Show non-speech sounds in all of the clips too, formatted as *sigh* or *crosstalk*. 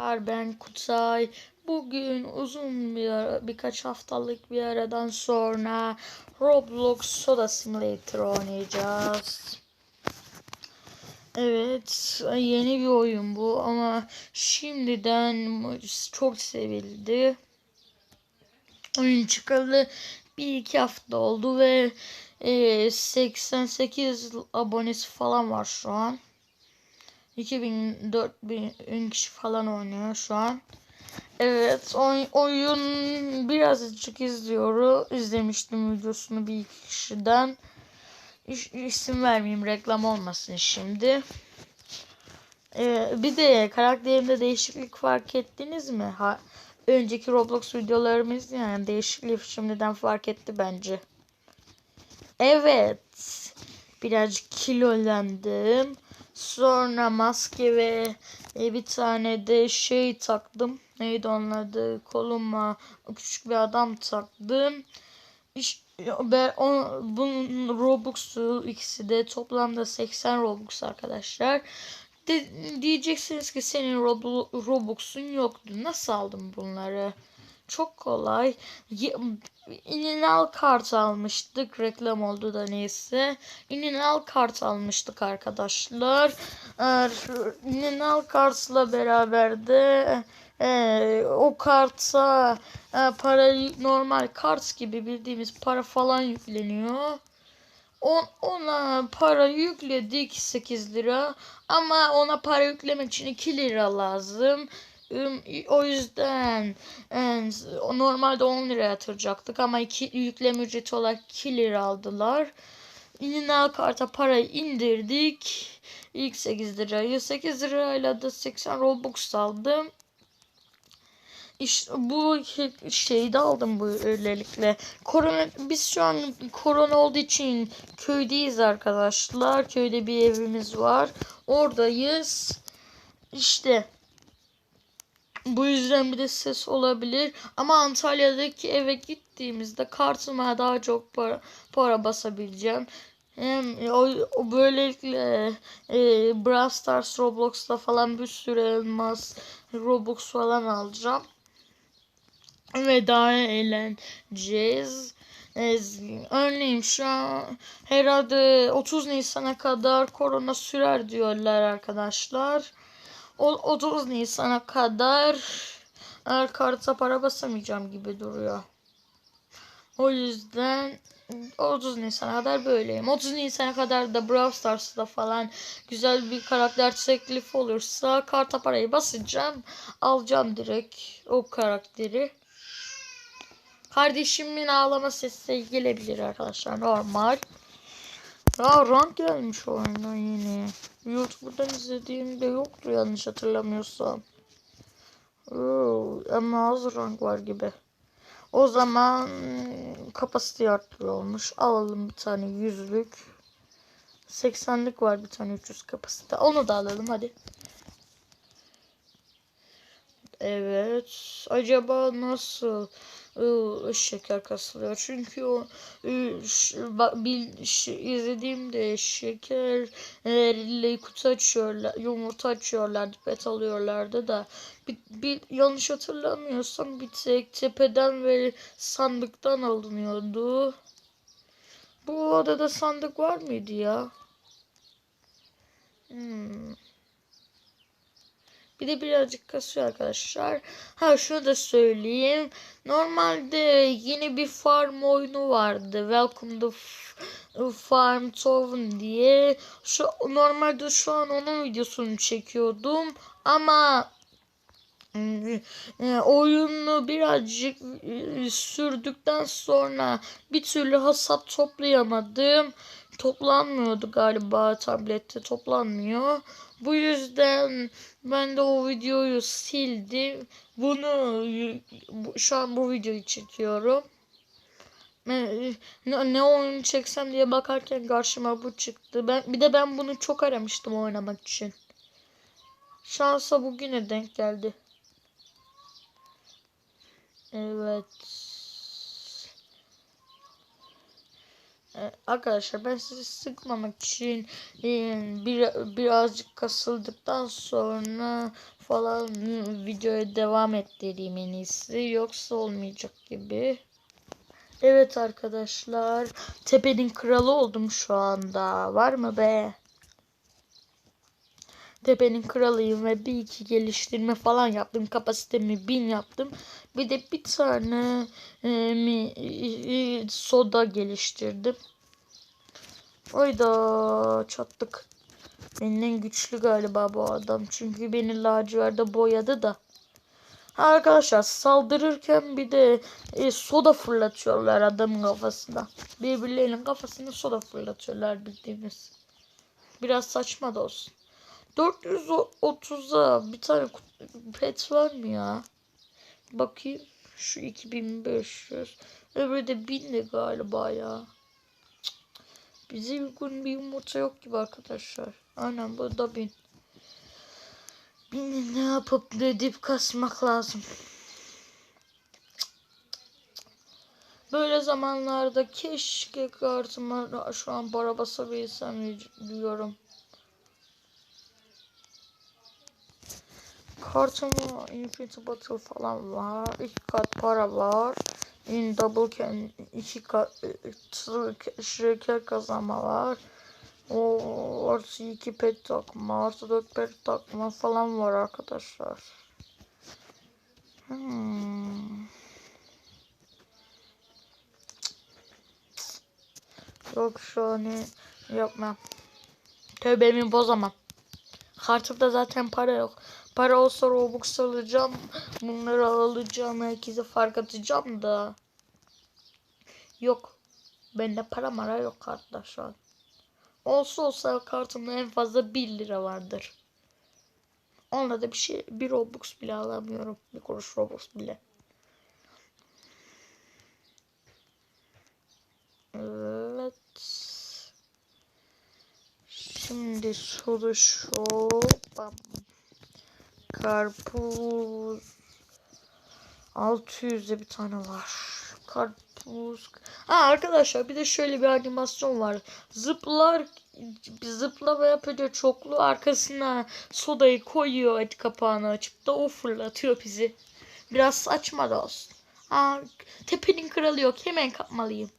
Ben Kutay. Bugün uzun bir ara, birkaç haftalık bir aradan sonra Roblox Soda Simulator oynayacağız. Evet, yeni bir oyun bu ama şimdiden çok sevildi. Oyun çıkalı bir iki hafta oldu ve e, 88 abonesi falan var şu an. 2000 4000 kişi falan oynuyor şu an. Evet oy, oyun birazcık izliyorum. İzlemiştim videosunu bir iki kişiden. İş, isim vermeyeyim reklam olmasın şimdi. Ee, bir de karakterimde değişiklik fark ettiniz mi? Ha, önceki Roblox videolarımız yani değişiklik şimdiden fark etti bence. Evet. Birazcık kilolendim. Sonra maske ve e, bir tane de şey taktım. Neydi onun? Koluma küçük bir adam taktım. İşte, ben o, bunun Robux'u ikisi de toplamda 80 Robux arkadaşlar. De, diyeceksiniz ki senin Robux'un yoktu. Nasıl aldın bunları? Çok kolay. İninal kart almıştık. Reklam oldu da neyse. İninal kart almıştık arkadaşlar. İninal kartla beraber de e, o karta e, para normal kart gibi bildiğimiz para falan yükleniyor. On, ona para yükledik 8 lira ama ona para yüklemek için 2 lira lazım. O yüzden normalde 10 lira yatıracaktık ama iki, yükleme ücreti olarak 2 lira aldılar. İninal karta parayı indirdik. İlk 8 lirayı 8 lirayla da 80 Robux aldım. İşte bu şeyi de aldım bu öylelikle. Korona biz şu an korona olduğu için köydeyiz arkadaşlar. Köyde bir evimiz var. Oradayız. İşte bu yüzden bir de ses olabilir. Ama Antalya'daki eve gittiğimizde kartıma daha çok para, para basabileceğim. Hem o, o böylelikle e, Brawl Stars Roblox'ta falan bir sürü elmas Robux falan alacağım. Ve daha eğleneceğiz. Örneğin şu an herhalde 30 Nisan'a kadar korona sürer diyorlar arkadaşlar. O 30 Nisan'a kadar eğer karta para basamayacağım gibi duruyor. O yüzden 30 Nisan'a kadar böyleyim. 30 Nisan'a kadar da Brawl Stars'ta falan güzel bir karakter teklif olursa karta parayı basacağım. Alacağım direkt o karakteri. Kardeşimin ağlama sesi gelebilir arkadaşlar normal. Ya rank gelmiş oyuna yine. YouTube'dan izlediğimde yoktu yanlış hatırlamıyorsam. Oo, ama az rank var gibi. O zaman kapasite arttırıyormuş. Alalım bir tane yüzlük. 80'lik var bir tane 300 kapasite. Onu da alalım hadi. Evet. Acaba nasıl şeker kasılıyor? Çünkü o ıı, izlediğimde şekerle kutu açıyorlar, yumurta açıyorlardı, pet alıyorlardı da bir, bir yanlış hatırlamıyorsam bir tek tepeden ve sandıktan alınıyordu. Bu odada sandık var mıydı ya? Hmm. Bir de birazcık kasıyor arkadaşlar. Ha şunu da söyleyeyim. Normalde yeni bir farm oyunu vardı. Welcome to Farm Town diye. Şu normalde şu an onun videosunu çekiyordum. Ama e, oyunu birazcık e, sürdükten sonra bir türlü hasat toplayamadım. Toplanmıyordu galiba tablette toplanmıyor. Bu yüzden ben de o videoyu sildim. Bunu şu an bu videoyu çekiyorum. Ne, ne oyun çeksem diye bakarken karşıma bu çıktı. Ben bir de ben bunu çok aramıştım oynamak için. Şansa bugüne denk geldi. Evet. E, arkadaşlar ben sizi sıkmamak için e, bir, birazcık kasıldıktan sonra falan videoya devam ettireyim en iyisi. Yoksa olmayacak gibi. Evet arkadaşlar. Tepenin kralı oldum şu anda. Var mı be? Tepenin kralıyım ve bir iki geliştirme falan yaptım. Kapasitemi bin yaptım. Bir de bir tane e, mi, e, soda geliştirdim. Oyda çattık. Benden güçlü galiba bu adam. Çünkü beni laciverde boyadı da. Arkadaşlar saldırırken bir de e, soda fırlatıyorlar adamın kafasına. Birbirlerinin kafasına soda fırlatıyorlar bildiğiniz. Biraz saçma da olsun. 430'a bir tane pet var mı ya? Bakayım. Şu 2500. Öbürü de 1000 galiba ya. Bize uygun bir yumurta yok gibi arkadaşlar. Aynen bu da 1000. Bin ne yapıp ne dip kasmak lazım. Böyle zamanlarda keşke kartıma şu an para basabilsem diyorum. Kartıma Infinity Battle falan var. İki kat para var. In double can iki kat şeker kazanma var. O artı iki pet takma, artı dört pet takma falan var arkadaşlar. Hmm. Yok şu an yapmam. Tövbemi bozamam. Kartımda zaten para yok. Para olsa Robux alacağım. Bunları alacağım. Herkese fark atacağım da. Yok. Bende para mara yok kartta şu an. Olsa olsa kartımda en fazla 1 lira vardır. Onunla da bir şey bir Robux bile alamıyorum. Bir kuruş Robux bile. Evet. Şimdi soru şu. Bam. Karpuz. 600'de bir tane var. Karpuz. Ha arkadaşlar bir de şöyle bir animasyon var. Zıplar zıplama yapınca çoklu arkasına sodayı koyuyor et kapağını açıp da o fırlatıyor bizi. Biraz saçma da olsun. Aa, tepenin kralı yok hemen kapmalıyım.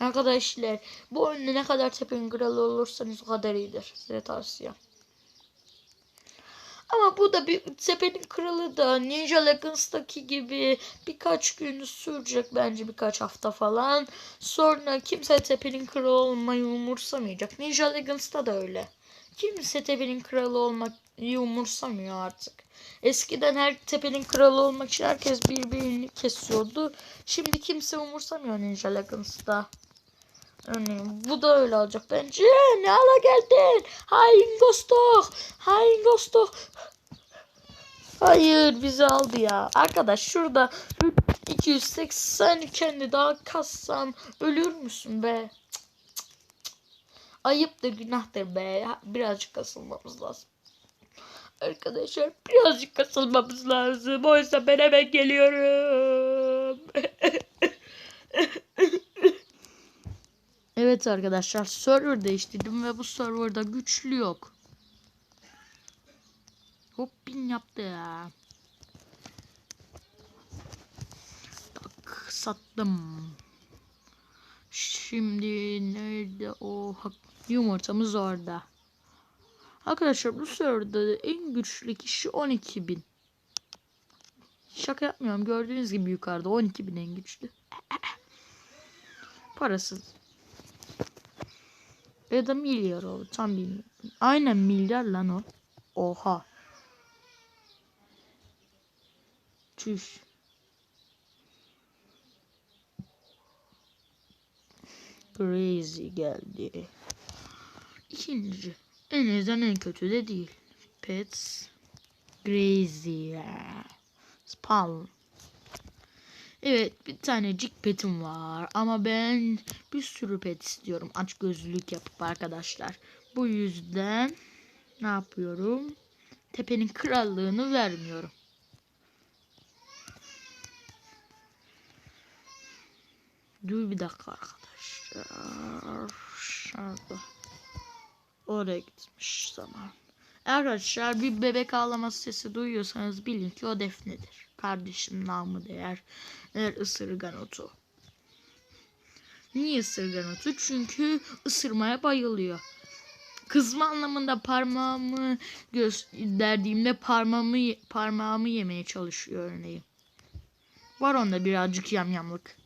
Arkadaşlar bu oyunda ne kadar tepenin kralı olursanız o kadar iyidir. Size tavsiye. Ama bu da bir tepenin kralı da Ninja Legends'taki gibi birkaç gün sürecek bence birkaç hafta falan. Sonra kimse tepenin kralı olmayı umursamayacak. Ninja Legends'ta da öyle. Kimse tepenin kralı olmayı umursamıyor artık. Eskiden her tepenin kralı olmak için herkes birbirini kesiyordu. Şimdi kimse umursamıyor Ninja Legends'ta. Örneğin bu da öyle olacak bence. Ne ala geldin? Hain Gostok. Hain Gostok. Hayır bizi aldı ya. Arkadaş şurada 280 kendi daha kassam ölür müsün be? Ayıp da günahtır be. Birazcık kasılmamız lazım. Arkadaşlar birazcık kasılmamız lazım. Oysa ben hemen geliyorum. *laughs* Evet arkadaşlar server değiştirdim ve bu serverda güçlü yok. Hop bin yaptı ya. Tak sattım. Şimdi nerede o yumurtamız orada. Arkadaşlar bu serverda en güçlü kişi 12.000. Şaka yapmıyorum. Gördüğünüz gibi yukarıda 12.000 en güçlü. *laughs* Parasız. Ya da milyar o. Tam bilmiyorum. Aynen milyar lan o. Oha. Çüş. Crazy geldi. İkinci. En azından en kötü de değil. Pets. Crazy. Spawn. Evet bir tane cik petim var ama ben bir sürü pet istiyorum aç gözlülük yapıp arkadaşlar. Bu yüzden ne yapıyorum? Tepenin krallığını vermiyorum. Dur bir dakika arkadaş. Şurada. Oraya gitmiş zaman. Arkadaşlar bir bebek ağlaması sesi duyuyorsanız bilin ki o Defne'dir. Kardeşim namı değer. Eğer ısırgan otu. Niye ısırgan otu? Çünkü ısırmaya bayılıyor. Kızma anlamında parmağımı gösterdiğimde parmağımı parmağımı yemeye çalışıyor örneğin. Var onda birazcık yamyamlık.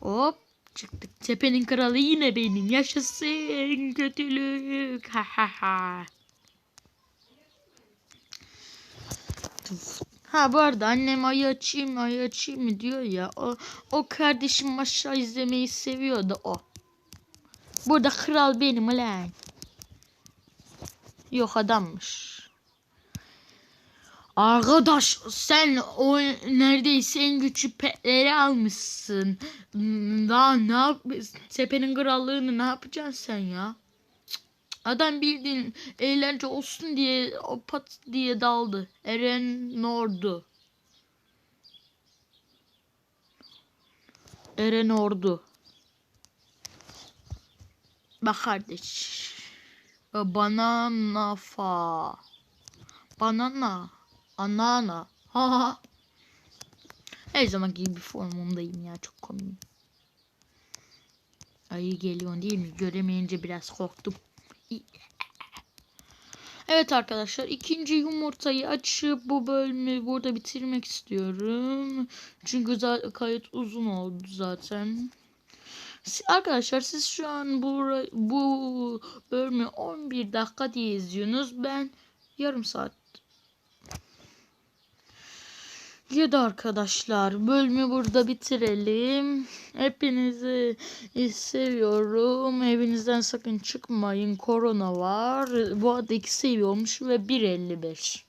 Hop çıktık. Tepenin kralı yine benim. Yaşasın kötülük. Ha ha ha. Ha bu arada annem ayı açayım ayı açayım mı diyor ya. O, o kardeşim aşağı izlemeyi seviyordu o. Burada kral benim ulan. Yok adammış. Arkadaş sen o neredeyse en güçlü petleri almışsın. Daha ne yap tepenin krallığını ne yapacaksın sen ya? Adam bildiğin eğlence olsun diye o pat diye daldı. Eren Nordu. Eren Ordu. Bak kardeş. Banana fa. Banana. Anana. Ha ha. Her zaman gibi formumdayım ya. Çok komiyim. Ayı geliyor değil mi? Göremeyince biraz korktum. Evet arkadaşlar ikinci yumurtayı açıp bu bölümü burada bitirmek istiyorum. Çünkü kayıt uzun oldu zaten. Arkadaşlar siz şu an bu, bu bölümü 11 dakika diye izliyorsunuz. Ben yarım saat Ya da arkadaşlar bölümü burada bitirelim. Hepinizi seviyorum. Evinizden sakın çıkmayın. Korona var. Bu arada 2 seviyormuş ve 1.55.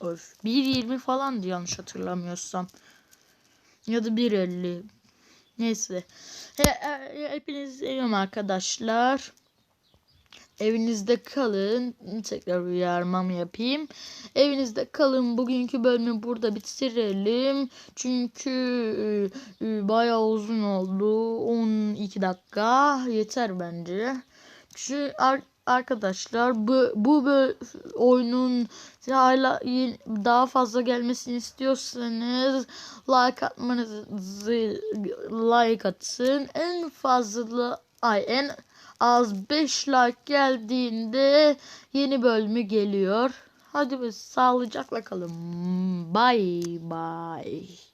Öf. 1.20 falandı yanlış hatırlamıyorsam. Ya da 1.50. Neyse. He, hepinizi seviyorum arkadaşlar. Evinizde kalın. Tekrar uyarmam yapayım. Evinizde kalın. Bugünkü bölümü burada bitirelim. Çünkü e, e, bayağı uzun oldu. 12 dakika yeter bence. Ar- arkadaşlar bu bu oyunun hala daha fazla gelmesini istiyorsanız like atmanızı like atın. En fazla ay en az 5 like geldiğinde yeni bölümü geliyor. Hadi biz sağlıcakla kalın. Bye bye.